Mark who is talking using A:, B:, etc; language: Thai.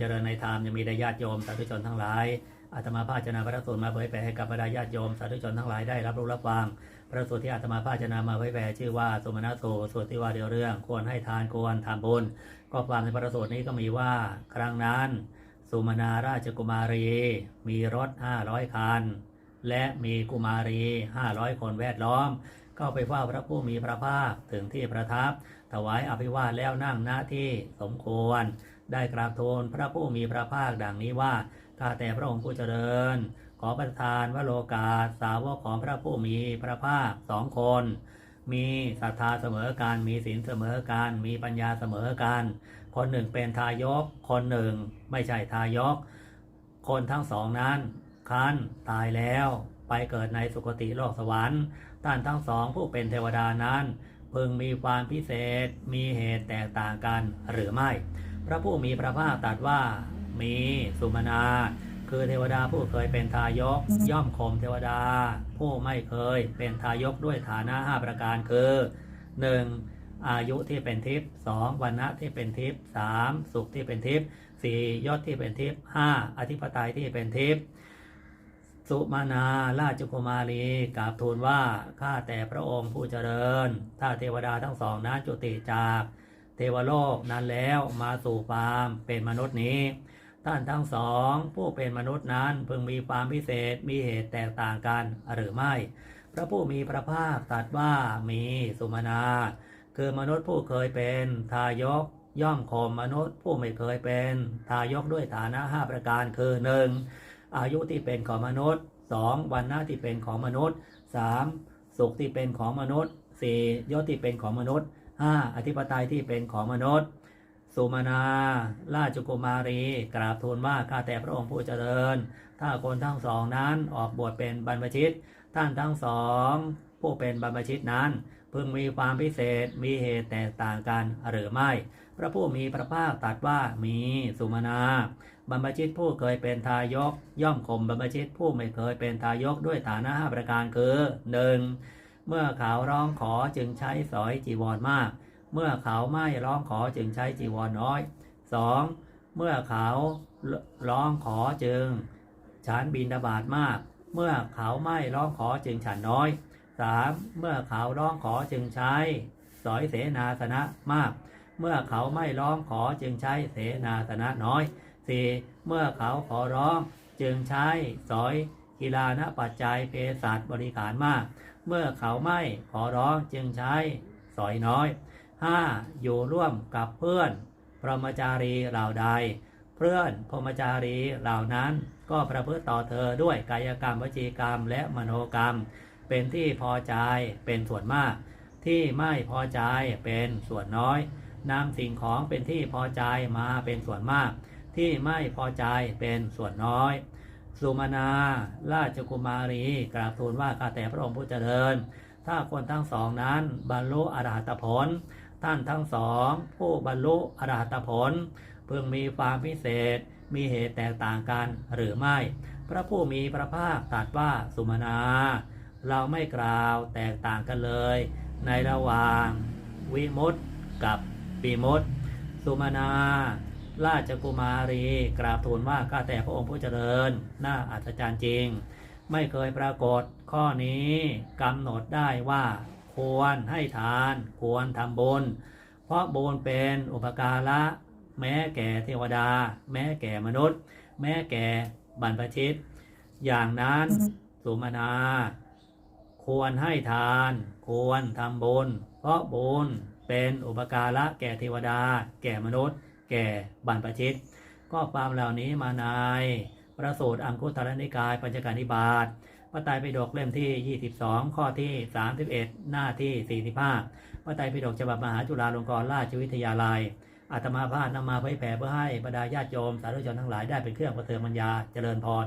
A: เจริญในธรรมยังมีได้ญาติโยมสาธุชนทั้งหลายอาตมาภาชนะพระสูตรมาเผยแผ่ให้กับบรรดาญาติโยมสาธุชนทั้งหลายได้รับรู้รับฟังพระสูตรที่อาตมาภาชนะมาเผยแผ่ชื่อว่าสมณสูตรสูตรที่ว่าเดียวเรื่อง ควรให้ทานควรทำบุญก็ความในพระสูตรนี้ก็มีว่า ครั้งนั้น สุมนาราชกุมารี มีรถห้าร้อยคัน และมีกุมารีห้าร้อยคนแวดล้อมเข้าไปเฝ้าพระผู้มีพระภาคถึงที่ประทับ ถวายอภิวาทแล้วนั่งหน้าที่สมควร ได้กราบทูลพระผู้มีพระภาคดังนี้ว่าข้าแต่พระองค์ผู้เจริญ ขอประทานวโรกาสสาวกของพระผู้มีพระภาคสองคน มีศรัทธาเสมอกันมีศีลเสมอกันมีปัญญาเสมอกันคนหนึ่งเป็นทายก คนหนึ่งไม่ใช่ทายก คนทั้งสองนั้นคันตายแล้วไปเกิดในสุคติโลกสวรรค์ท่านทั้งสองผู้เป็นเทวดานั้นพึงมีความพิเศษมีเหตุแตกต่างกันหรือไม่ พระผู้มีพระภาคตรัสว่ามีสุมนาคือเทวดาผู้เคยเป็นทายก ย่อมข่มเทวดา ผู้ไม่เคยเป็นทายกด้วยฐานะ5ประการคือ 1. อายุที่เป็นทิพย์สองวันณะที่เป็นทิพย์สามสุขที่เป็นทิพย์สี่ยศที่เป็นทิพย์ห้าอธิปไตยที่เป็นทิพย์สุมานาราชกุมารีกราบทูลว่าข้าแต่พระองค์ผู้เจริญ ถ้าเทวดาทั้งสองนั้นจุติจากเท วโลกนั้นแล้วมาสู่ความเป็นมนุษย์นี้ ท่านทั้งสองผู้เป็นมนุษย์นั้นพึงมีความพิเศษมีเหตุแตกต่างกันหรือไม่ พระผู้มีพระภาคตรัสว่ามีสุมานาคือมนุษย์ผู้เคยเป็นทายกย่อมข่มมนุษย์ผู้ไม่เคยเป็น ทายกด้วยฐานะ5ประการคือ 1. อายุที่เป็นของมนุษย์ 2. วันหน้าที่เป็นของมนุษย์ 3. สุขที่เป็นของมนุษย์ 4. ยศที่เป็นของมนุษย์ 5. อธิปไตยที่เป็นของมนุษย์ สุมานาราชกุมารี กราบทูลว่าข้าแต่พระองค์ผู้เจริญ ถ้าคนทั้งสองนั้นออกบวชเป็นบรรพชิต ท่านทั้งสองผู้เป็นบรรพชิตนั้น พึงมีความพิเศษมีเหตุแตกต่างกันหรือไม่ พระผู้มีพระภาคตรัสว่ามีสุมานาบรรพชิตผู้เคยเป็นทายก ย่อมข่มบรรพชิตผู้ไม่เคยเป็นทายกด้วยฐานะห้าประการคือหนึ่ง เมื่อเขาร้องขอจึงใช้สอยจีวรมาก เมื่อเขาไม่ร้องขอจึงใช้จีวรน้อย 2. เมื่อเขาร้องขอจึงฉันบินดาบาดมาก เมื่อเขาไม่ร้องขอจึงฉันน้อย 3. เมื่อเขาร้องขอจึงใช้ สอยเสนาสนะมาก เมื่อเขาไม่ร้องขอจึงใช้เสนาสนะน้อย 4. เมื่อเขาขอร้องจึงใช้สอยกีฬานะปัจจัยเภสัชบริการมาก เมื่อเขาไม่ขอร้องจึงใช้สอยน้อย 5. อยู่ร่วมกับเพื่อนพรหมจารีเหล่าใด เพื่อนพรหมจารีเหล่านั้น ก็ประพฤติต่อเธอด้วยกายกรรมวจีกรรมและมโนกรรม เป็นที่พอใจเป็นส่วนมาก ที่ไม่พอใจเป็นส่วนน้อยนำสิ่งของเป็นที่พอใจมาเป็นส่วนมาก ที่ไม่พอใจเป็นส่วนน้อย สุมานา ราชกุมารี กราบทูลว่าข้าแต่พระองค์ผู้เจริญ ถ้าคนทั้งสองนั้นบรรลุอรหัตผล ท่านทั้งสอง ผู้บรรลุอรหัตผลเพึงมีความพิเศษ มีเหตุแตกต่างกันหรือไม่ พระผู้มีพระภาคตรัสว่าสุมานา เราไม่กล่าวแตกต่างกันเลย ในระหว่างวิมุตติกับปีมุตติสุมานา ราชกุมารี กราบทูลว่าข้าแต่พระองค์ผู้เจริญ น่าอัศจรรย์จริง ไม่เคยปรากฏข้อนี้กำหนดได้ว่า ควรให้ทาน ควรทำบุญ เพราะบุญเป็นอุปการะ แม้แก่เทวดา แม้แก่มนุษย์ แม้แก่บรรพชิต อย่างนั้นสุมานาควรให้ทาน ควรทำบุญ เพราะบุญเป็นอุปการะแก่เทวดา แก่มนุษย์ แก่บรรพชิตก็ความเหล่านี้มาในประสูตรอังคุตรนิกายปัญจการนิบาตพระไตรปิฎกเล่มที่ 22 ข้อที่ 31 หน้าที่ 45พระไตรปิฎกฉบับมหาจุฬาลงกรณราชวิทยาลัยอาตมาภาพนำมาเผยแผ่เพื่อให้บรรดาญาติโยมสาธุชนทั้งหลายได้เป็นเครื่องประเทืองปัญญาเจริญพร